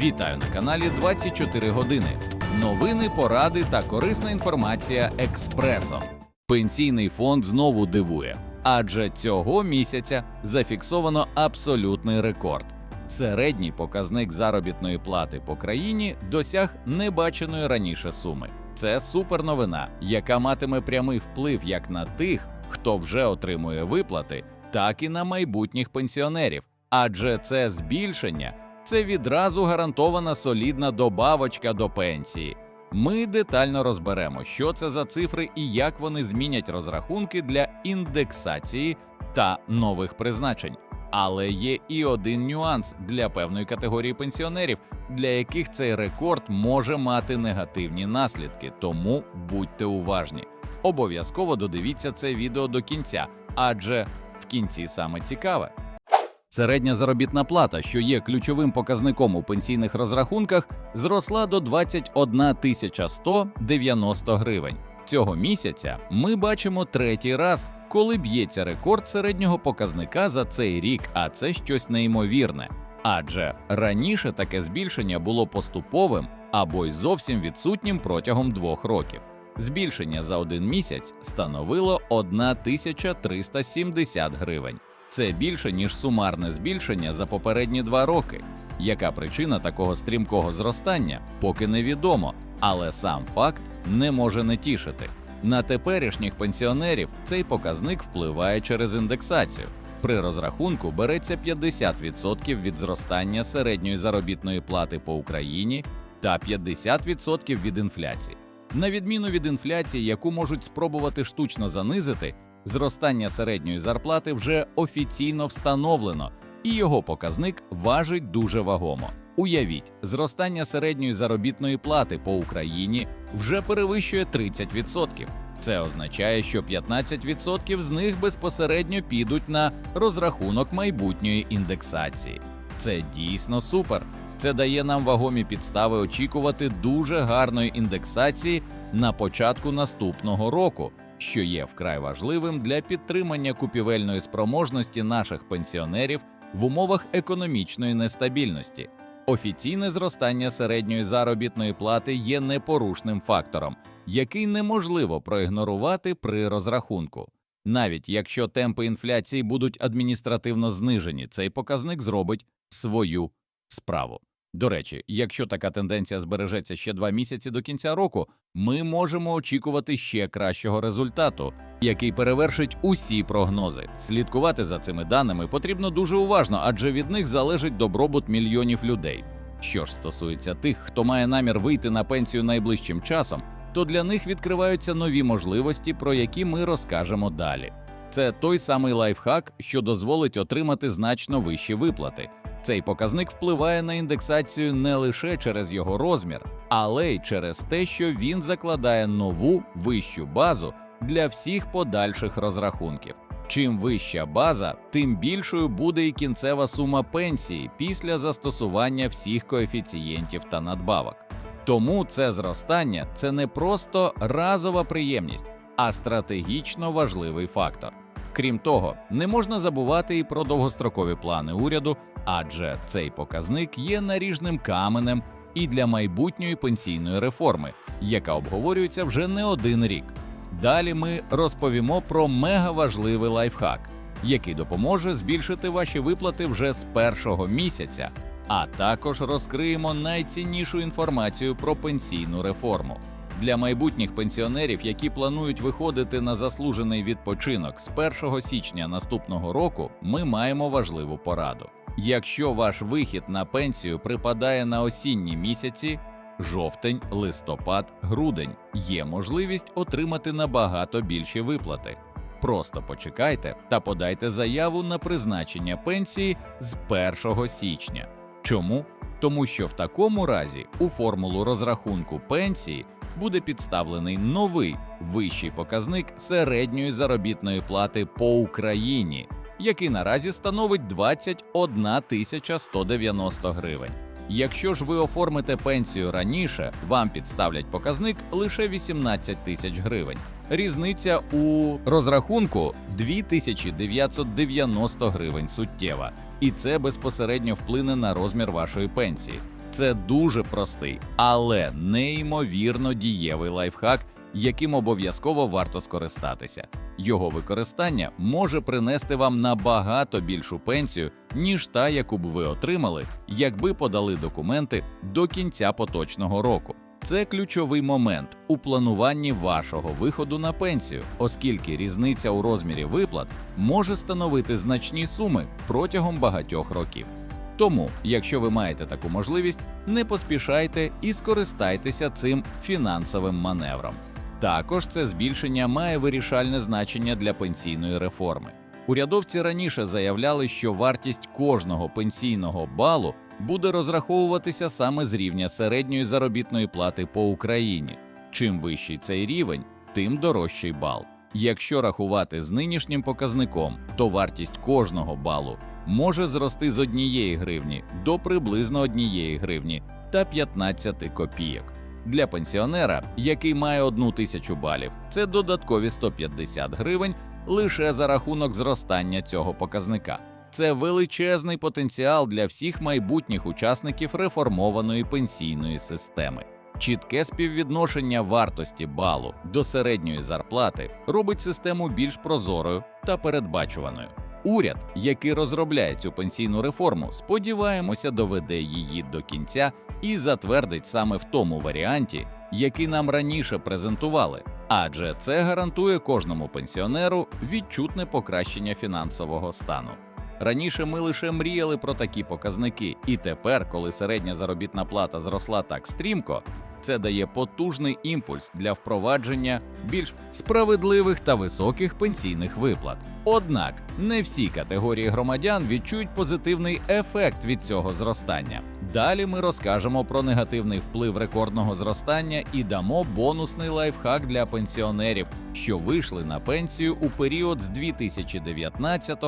Вітаю на каналі 24 години. Новини, поради та корисна інформація експресом. Пенсійний фонд знову дивує, адже цього місяця зафіксовано абсолютний рекорд. Середній показник заробітної плати по країні досяг небаченої раніше суми. Це суперновина, яка матиме прямий вплив як на тих, хто вже отримує виплати, так і на майбутніх пенсіонерів. Адже це збільшення це відразу гарантована солідна добавочка до пенсії. Ми детально розберемо, що це за цифри і як вони змінять розрахунки для індексації та нових призначень. Але є і один нюанс для певної категорії пенсіонерів, для яких цей рекорд може мати негативні наслідки, тому будьте уважні. Обов'язково додивіться це відео до кінця, адже в кінці саме цікаве. Середня заробітна плата, що є ключовим показником у пенсійних розрахунках, зросла до 21 тисяча 190 гривень. Цього місяця ми бачимо третій раз, коли б'ється рекорд середнього показника за цей рік, а це щось неймовірне. Адже раніше таке збільшення було поступовим або й зовсім відсутнім протягом двох років. Збільшення за один місяць становило 1370 гривень. Це більше ніж сумарне збільшення за попередні два роки. Яка причина такого стрімкого зростання, поки невідомо, але сам факт не може не тішити. На теперішніх пенсіонерів цей показник впливає через індексацію. При розрахунку береться 50% від зростання середньої заробітної плати по Україні та 50% від інфляції. На відміну від інфляції, яку можуть спробувати штучно занизити, зростання середньої зарплати вже офіційно встановлено, і його показник важить дуже вагомо. Уявіть, зростання середньої заробітної плати по Україні вже перевищує 30%. Це означає, що 15% з них безпосередньо підуть на розрахунок майбутньої індексації. Це дійсно супер. Це дає нам вагомі підстави очікувати дуже гарної індексації на початку наступного року, що є вкрай важливим для підтримання купівельної спроможності наших пенсіонерів в умовах економічної нестабільності. Офіційне зростання середньої заробітної плати є непорушним фактором, який неможливо проігнорувати при розрахунку. Навіть якщо темпи інфляції будуть адміністративно знижені, цей показник зробить свою справу. До речі, якщо така тенденція збережеться ще два місяці до кінця року, ми можемо очікувати ще кращого результату, який перевершить усі прогнози. Слідкувати за цими даними потрібно дуже уважно, адже від них залежить добробут мільйонів людей. Що ж стосується тих, хто має намір вийти на пенсію найближчим часом, то для них відкриваються нові можливості, про які ми розкажемо далі. Це той самий лайфхак, що дозволить отримати значно вищі виплати. Цей показник впливає на індексацію не лише через його розмір, але й через те, що він закладає нову вищу базу для всіх подальших розрахунків. Чим вища база, тим більшою буде і кінцева сума пенсії після застосування всіх коефіцієнтів та надбавок. Тому це зростання це не просто разова приємність, а стратегічно важливий фактор. Крім того, не можна забувати і про довгострокові плани уряду, адже цей показник є наріжним каменем і для майбутньої пенсійної реформи, яка обговорюється вже не один рік. Далі ми розповімо про мегаважливий лайфхак, який допоможе збільшити ваші виплати вже з першого місяця, а також розкриємо найціннішу інформацію про пенсійну реформу. Для майбутніх пенсіонерів, які планують виходити на заслужений відпочинок з 1 січня наступного року, ми маємо важливу пораду. Якщо ваш вихід на пенсію припадає на осінні місяці, жовтень, листопад, грудень, є можливість отримати набагато більші виплати. Просто почекайте та подайте заяву на призначення пенсії з 1 січня. Чому? Тому що в такому разі у формулу розрахунку пенсії буде підставлений новий вищий показник середньої заробітної плати по Україні, який наразі становить 21 тисяча 190 гривень. Якщо ж ви оформите пенсію раніше, вам підставлять показник лише 18 тисяч гривень. Різниця у розрахунку 2990 гривень суттєва, і це безпосередньо вплине на розмір вашої пенсії. Це дуже простий, але неймовірно дієвий лайфхак, яким обов'язково варто скористатися. Його використання може принести вам набагато більшу пенсію, ніж та, яку б ви отримали, якби подали документи до кінця поточного року. Це ключовий момент у плануванні вашого виходу на пенсію, оскільки різниця у розмірі виплат може становити значні суми протягом багатьох років. Тому, якщо ви маєте таку можливість, не поспішайте і скористайтеся цим фінансовим маневром. Також це збільшення має вирішальне значення для пенсійної реформи. Урядовці раніше заявляли, що вартість кожного пенсійного балу буде розраховуватися саме з рівня середньої заробітної плати по Україні. Чим вищий цей рівень, тим дорожчий бал. Якщо рахувати з нинішнім показником, то вартість кожного балу може зрости з однієї гривні до приблизно однієї гривні та 15 копійок. Для пенсіонера, який має одну тисячу балів, це додаткові 150 гривень лише за рахунок зростання цього показника. Це величезний потенціал для всіх майбутніх учасників реформованої пенсійної системи. Чітке співвідношення вартості балу до середньої зарплати робить систему більш прозорою та передбачуваною. Уряд, який розробляє цю пенсійну реформу, сподіваємося, доведе її до кінця і затвердить саме в тому варіанті, який нам раніше презентували, адже це гарантує кожному пенсіонеру відчутне покращення фінансового стану. Раніше ми лише мріяли про такі показники, і тепер, коли середня заробітна плата зросла так стрімко, це дає потужний імпульс для впровадження більш справедливих та високих пенсійних виплат. Однак не всі категорії громадян відчують позитивний ефект від цього зростання. Далі ми розкажемо про негативний вплив рекордного зростання і дамо бонусний лайфхак для пенсіонерів, що вийшли на пенсію у період з 2019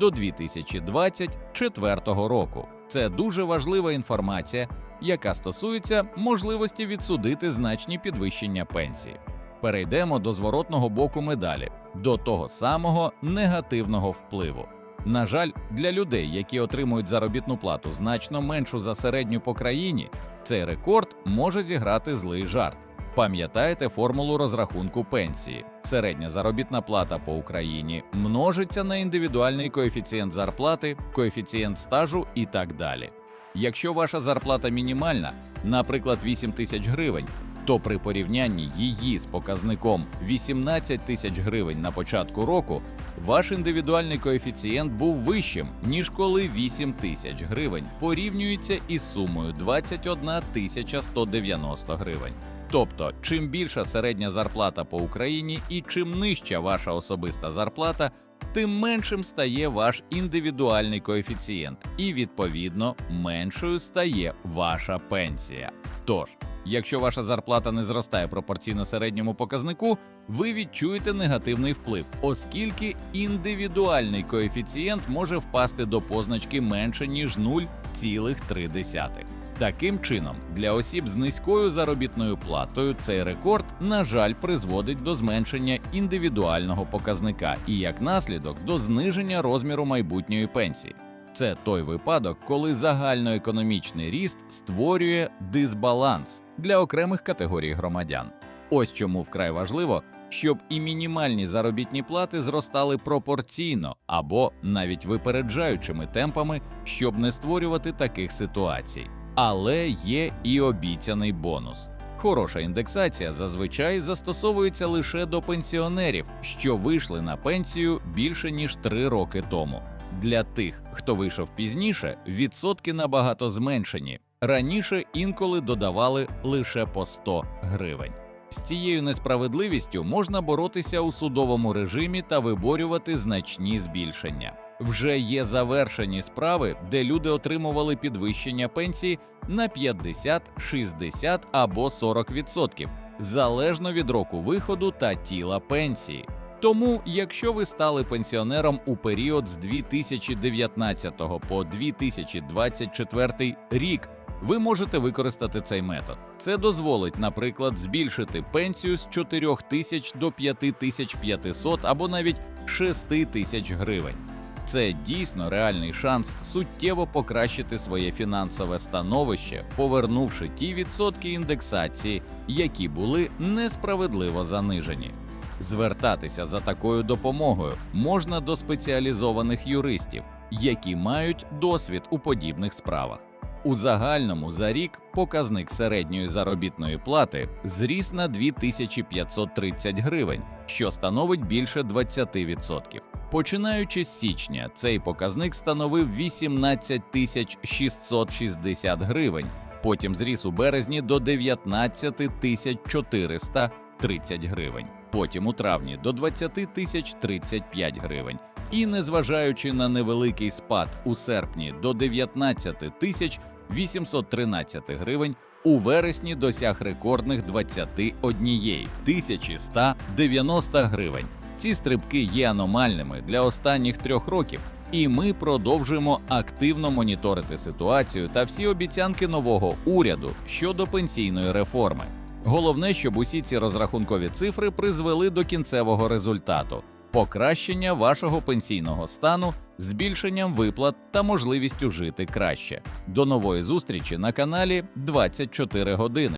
до 2024 року. Це дуже важлива інформація, яка стосується можливості відсудити значні підвищення пенсії. Перейдемо до зворотного боку медалі, до того самого негативного впливу. На жаль, для людей, які отримують заробітну плату значно меншу за середню по країні, цей рекорд може зіграти злий жарт. Пам'ятаєте формулу розрахунку пенсії? Середня заробітна плата по Україні множиться на індивідуальний коефіцієнт зарплати, коефіцієнт стажу і так далі. Якщо ваша зарплата мінімальна, наприклад, 8 тисяч гривень, то при порівнянні її з показником 18 тисяч гривень на початку року ваш індивідуальний коефіцієнт був вищим, ніж коли 8 тисяч гривень порівнюється із сумою 21 тисяча 190 гривень. Тобто, чим більша середня зарплата по Україні і чим нижча ваша особиста зарплата, тим меншим стає ваш індивідуальний коефіцієнт, і відповідно меншою стає ваша пенсія. Тож, якщо ваша зарплата не зростає пропорційно середньому показнику, ви відчуєте негативний вплив, оскільки індивідуальний коефіцієнт може впасти до позначки менше ніж 0,3. Таким чином, для осіб з низькою заробітною платою цей рекорд, на жаль, призводить до зменшення індивідуального показника і як наслідок до зниження розміру майбутньої пенсії. Це той випадок, коли загальноекономічний ріст створює дисбаланс для окремих категорій громадян. Ось чому вкрай важливо, щоб і мінімальні заробітні плати зростали пропорційно або навіть випереджаючими темпами, щоб не створювати таких ситуацій. Але є і обіцяний бонус. Хороша індексація зазвичай застосовується лише до пенсіонерів, що вийшли на пенсію більше ніж 3 роки тому. Для тих, хто вийшов пізніше, відсотки набагато зменшені. Раніше інколи додавали лише по 100 гривень. З цією несправедливістю можна боротися у судовому режимі та виборювати значні збільшення. Вже є завершені справи, де люди отримували підвищення пенсії на 50, 60 або 40%, залежно від року виходу та тіла пенсії. Тому, якщо ви стали пенсіонером у період з 2019 по 2024 рік, ви можете використати цей метод. Це дозволить, наприклад, збільшити пенсію з 4 тисяч до 5500 або навіть 6 тисяч гривень. Це дійсно реальний шанс суттєво покращити своє фінансове становище, повернувши ті відсотки індексації, які були несправедливо занижені. Звертатися за такою допомогою можна до спеціалізованих юристів, які мають досвід у подібних справах. У загальному за рік показник середньої заробітної плати зріс на 2530 гривень, що становить більше 20%. Починаючи з січня, цей показник становив 18 тисяч 660 гривень, потім зріс у березні до 19 тисяч 430 гривень, потім у травні до 20 тисяч 35 гривень. І незважаючи на невеликий спад у серпні до 19 тисяч 813 гривень, у вересні досяг рекордних 21 тисячі 190 гривень. Ці стрибки є аномальними для останніх трьох років, і ми продовжуємо активно моніторити ситуацію та всі обіцянки нового уряду щодо пенсійної реформи. Головне, щоб усі ці розрахункові цифри призвели до кінцевого результату покращення вашого пенсійного стану, збільшенням виплат та можливістю жити краще. До нової зустрічі на каналі 24 години.